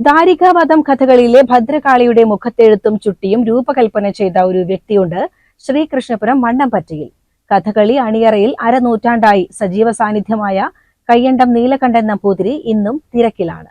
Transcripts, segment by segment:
ദാരികാവധം കഥകളിലെ ഭദ്രകാളിയുടെ മുഖത്തെഴുത്തും ചുട്ടിയും രൂപകൽപ്പന ചെയ്ത ഒരു വ്യക്തിയുണ്ട് ശ്രീകൃഷ്ണപുരം മണ്ണംപറ്റയിൽ കഥകളി അണിയറയിൽ അരനൂറ്റാണ്ടായി സജീവ സാന്നിധ്യമായ കയ്യണ്ടം നീലകണ്ഠൻ നമ്പൂതിരി ഇന്നും തിരക്കിലാണ്.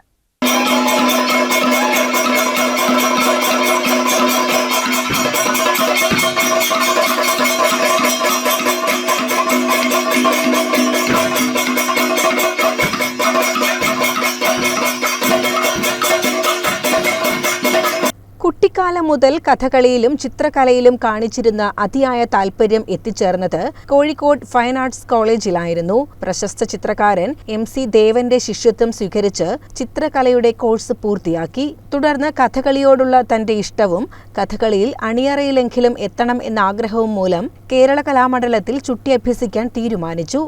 കുട്ടിക്കാലം മുതൽ കഥകളിയിലും ചിത്രകലയിലും കാണിച്ചിരുന്ന അതിയായ താൽപര്യം എത്തിച്ചേർന്നത് കോഴിക്കോട് ഫൈൻ ആർട്സ് കോളേജിലായിരുന്നു. പ്രശസ്ത ചിത്രകാരൻ എം സി ദേവന്റെ ശിഷ്യത്വം സ്വീകരിച്ച് ചിത്രകലയുടെ കോഴ്സ് പൂർത്തിയാക്കി. തുടർന്ന് കഥകളിയോടുള്ള തന്റെ ഇഷ്ടവും കഥകളിയിൽ അണിയറയിലെങ്കിലും എത്തണം എന്ന ആഗ്രഹവും മൂലം കേരള കലാമണ്ഡലത്തിൽ ചുട്ടി അഭ്യസിക്കാൻ തീരുമാനിച്ചു.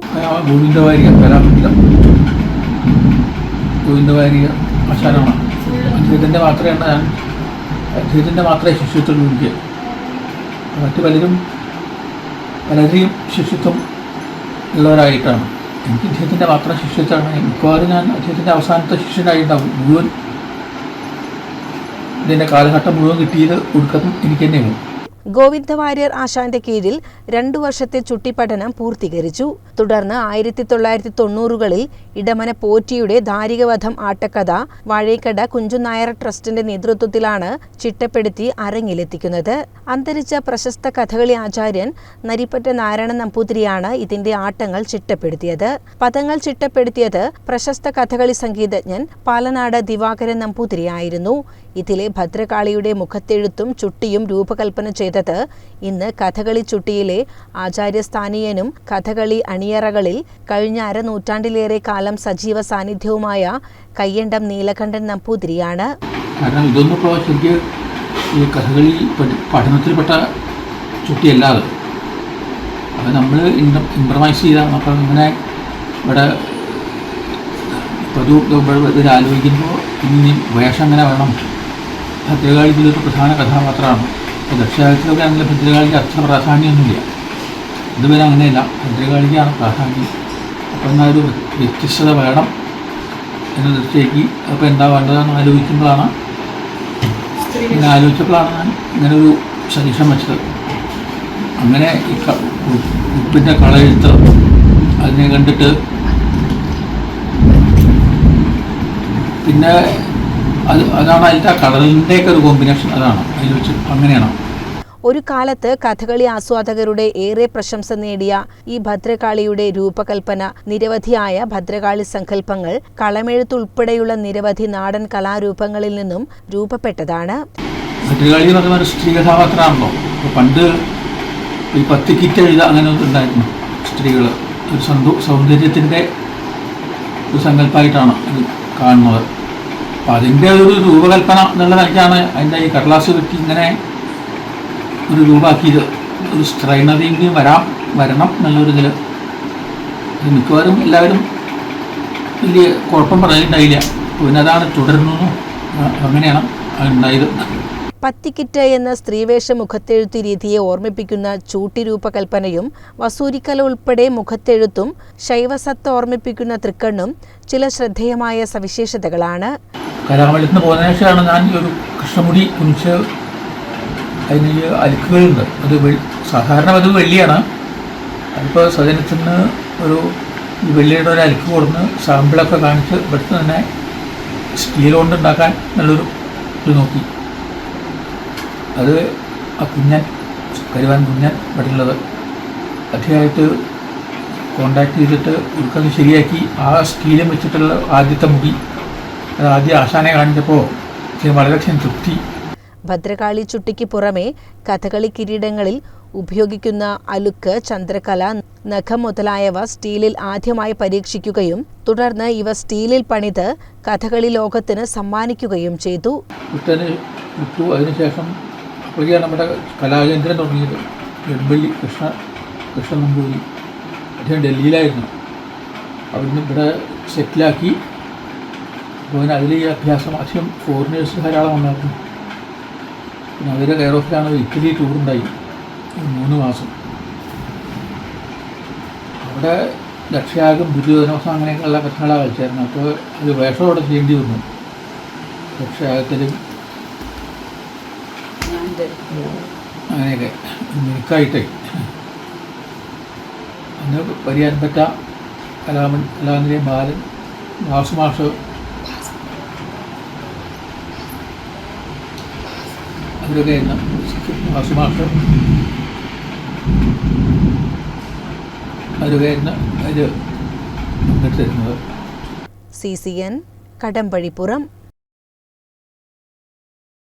ഗോവിന്ദവാരിക ആശാനാണ്. അദ്ദേഹത്തിന്റെ മാത്രമേ ഞാൻ അദ്ദേഹത്തിന്റെ മാത്രമേ ശിഷ്യത്വം എനിക്ക് മറ്റു പലരും പലരെയും ശിഷ്യത്വം ഉള്ളവരായിട്ടാണ്. എനിക്ക് അദ്ദേഹത്തിന്റെ മാത്രം ശിഷ്യത്വമാണ്. മിക്കവാറും ഞാൻ അദ്ദേഹത്തിന്റെ അവസാനത്തെ ശിഷ്യനായിട്ടുണ്ടാവും മുഴുവൻ ഇതിന്റെ കാലഘട്ടം മുഴുവൻ കിട്ടിയത് കൊടുക്കുന്നത് എനിക്ക് തന്നെയാണ്. ഗോവിന്ദ വാര്യർ ആശാന്റെ കീഴിൽ രണ്ടു വർഷത്തെ ചുട്ടിപ്പഠനം പൂർത്തീകരിച്ചു. തുടർന്ന് ആയിരത്തി തൊള്ളായിരത്തി തൊണ്ണൂറുകളിൽ ഇടമന പോറ്റിയുടെ ധാരികവധം ആട്ടക്കഥ വാഴേക്കട കുഞ്ചുനായർ ട്രസ്റ്റിന്റെ നേതൃത്വത്തിലാണ് ചിട്ടപ്പെടുത്തി അരങ്ങിലെത്തിക്കുന്നത്. അന്തരിച്ച പ്രശസ്ത കഥകളി ആചാര്യൻ നരിപ്പറ്റ നാരായണ നമ്പൂതിരിയാണ് ഇതിന്റെ ആട്ടങ്ങൾ ചിട്ടപ്പെടുത്തിയത്. പദങ്ങൾ ചിട്ടപ്പെടുത്തിയത് പ്രശസ്ത കഥകളി സംഗീതജ്ഞൻ പാലനാട് ദിവാകരൻ നമ്പൂതിരിയായിരുന്നു. ഇതിലെ ഭദ്രകാളിയുടെ മുഖത്തെഴുത്തും ചുട്ടിയും രൂപകൽപ്പന ചെയ്തത് ഇന്ന് കഥകളി ചുട്ടിയിലെ ആചാര്യസ്ഥാനീയനും കഥകളി അണിയറകളിൽ കഴിഞ്ഞ അരനൂറ്റാണ്ടിലേറെ കാലം സജീവ സാന്നിധ്യവുമായ കയ്യണ്ടം നീലകണ്ഠൻ നമ്പൂതിരിയാണ്. കാരണം ഈ കഥകളി അത് നമ്മൾ ഇമ്പ്രമൈസ് ചെയ്താണ് അപ്പം ഇങ്ങനെ ഇവിടെ പ്രതി ആലോചിക്കുമ്പോൾ ഇനി വേഷം എങ്ങനെ വേണം ഭദ്രകാളി ഇതിലൊരു പ്രധാന കഥാപാത്രമാണ്. അപ്പോൾ ദക്ഷിണകാലത്തിലൊക്കെ ആണെങ്കിൽ ഭദ്രകാളിക്ക് അത്ര പ്രാധാന്യമൊന്നുമില്ല. ഇതുവരെ അങ്ങനെയല്ല. ഭദ്രകാളിക്കാണ് പ്രാധാന്യം. അപ്പോൾ എന്നാൽ ഒരു വ്യത്യസ്തത വേണം എന്ന ദൃഷ്ടിയാക്കി അപ്പോൾ എന്താ വേണ്ടതെന്ന് ആലോചിക്കുമ്പോഴാണ് ഇങ്ങനെ ആലോചിച്ചപ്പോഴാണ് ഞാൻ ഇങ്ങനെ ഒരു സജഷൻ വെച്ചത്. അങ്ങനെ ഈ ഉപ്പിന്റെ കളയെഴുത്ത് അതിനെ കണ്ടിട്ട് പിന്നെ അത് അതാണ് അതിന്റെ ആ കളറിന്റെയൊക്കെ ഒരു കോമ്പിനേഷൻ അതാണ്. അതിൽ വെച്ച് അങ്ങനെയാണ്. ഒരു കാലത്ത് കഥകളി ആസ്വാദകരുടെ ഏറെ പ്രശംസ നേടിയ ഈ ഭദ്രകാളിയുടെ രൂപകൽപ്പന നിരവധിയായ ഭദ്രകാളി സങ്കല്പങ്ങൾ കളമെഴുത്തുൾപ്പെടെയുള്ള നിരവധി നാടൻ കലാരൂപങ്ങളിൽ നിന്നും രൂപപ്പെട്ടതാണ്. ഭദ്രകാളി എന്ന് പറയുന്ന ഒരു സ്ത്രീ കഥാപാത്രമാണല്ലോ പണ്ട് ഈ പത്ത് കിറ്റ് എഴുതുക അങ്ങനെ ഉണ്ടായിരുന്നു സ്ത്രീകൾ ഒരു സൗന്ദര്യത്തിന്റെ ഒരു സങ്കല്പമായിട്ടാണ് കാണുന്നത്. അപ്പോൾ അതിന്റെ ഒരു രൂപകൽപ്പന എന്നുള്ള നിലയ്ക്കാണ് അതിന്റെ ഈ കടലാസ് വെട്ടി ഇങ്ങനെ ഒരു രൂപമാക്കിയത്. ഒരു സ്ത്രൈണതയും വരാം വരണം എന്നുള്ളൊരു ഇതിൽ ഇത് മിക്കവാറും എല്ലാവരും വലിയ കുഴപ്പം പറയുന്നുണ്ടായില്ല പിന്നെ അതാണ് തുടരുന്നു അങ്ങനെയാണ് അതുണ്ടായത് പത്തിക്കിറ്റ് എന്ന സ്ത്രീവേഷ മുഖത്തെഴുത്ത് രീതിയെ ഓർമ്മിപ്പിക്കുന്ന ചൂട്ടി രൂപകൽപ്പനയും വസൂരിക്കല ഉൾപ്പെടെ മുഖത്തെഴുത്തും ശൈവസത്ത് ഓർമ്മിപ്പിക്കുന്ന തൃക്കണ്ണും ചില ശ്രദ്ധേയമായ സവിശേഷതകളാണ്. കലാമണ്ഡലത്തിൽ നിന്ന് പോകുന്നതിന് ശേഷമാണ് ഞാൻ ഒരു കൃഷ്ണമുടി കുനിച്ച് അതിന് അലക്കുകയുണ്ട്. അത് സാധാരണ അത് വെള്ളിയാണ്. അതിപ്പോൾ സദനത്തിന് ഒരു വെള്ളിയുടെ ഒരു അലുക്ക് കൊടുന്ന് സാമ്പിളൊക്കെ കാണിച്ച് ഇവിടുത്തെ തന്നെ സ്റ്റീൽ കൊണ്ട് ഉണ്ടാക്കാൻ നല്ലൊരു ഇത് നോക്കി. അത് ആ കുഞ്ഞൻ കരുവാൻ കുഞ്ഞൻ ഇവിടെയുള്ളത്. അദ്ദേഹമായിട്ട് കോണ്ടാക്ട് ചെയ്തിട്ട് ഉൾക്കത് ശരിയാക്കി ആ സ്റ്റീലും വെച്ചിട്ടുള്ള ആദ്യത്തെ മുടി. അത് ആദ്യം ആശാനെ കാണിച്ചപ്പോൾ വളരെയധികം തൃപ്തി ഭദ്രകാളി ചുട്ടിക്ക് പുറമെ കഥകളി കിരീടങ്ങളിൽ ഉപയോഗിക്കുന്ന അലുക്ക് ചന്ദ്രകല നഖം മുതലായവ സ്റ്റീലിൽ ആദ്യമായി പരീക്ഷിക്കുകയും തുടർന്ന് ഇവ സ്റ്റീലിൽ പണിത് കഥകളി ലോകത്തിന് സമ്മാനിക്കുകയും ചെയ്തു. അതിനുശേഷം അപ്പോഴേക്കാണ് നമ്മുടെ കലാകേന്ദ്രം തുടങ്ങിയത് നെടുമ്പള്ളി കൃഷ്ണ കൃഷ്ണ നമ്പൂരി അദ്ദേഹം ഡൽഹിയിലായിരുന്നു. അവിടുന്ന് ഇവിടെ സെറ്റിലാക്കി അപ്പോൾ അതിൽ ഈ അഭ്യാസം അധികം ഫോറിനേഴ്സ് ധാരാളം ഉണ്ടായിരുന്നു പിന്നെ അവരുടെ കെയർ ഓഫിലാണ് ഇറ്റലി ടൂറുണ്ടായി മൂന്ന് മാസം. അവിടെ ലക്ഷ്യാഗം ദുര്യോധനോസം അങ്ങനെയൊക്കെയുള്ള പ്രശ്നങ്ങളാണ് കളിച്ചായിരുന്നു അപ്പോൾ അത് വേഷം അവിടെ ചെയ്യേണ്ടി വന്നു. രക്ഷാകത്തിലും അങ്ങനെയൊക്കെ. മിനുക്കായിട്ടേ. അന്ന് പരിയാൻപറ്റ കലാമൻ കലാനിലയം ബാലൻ വാസുമാഷ് അവരൊക്കെ നിന്ന് വാസുമാഷ് അവർ വരുന്ന അവർ സി സി എൻ കടമ്പഴിപ്പുറം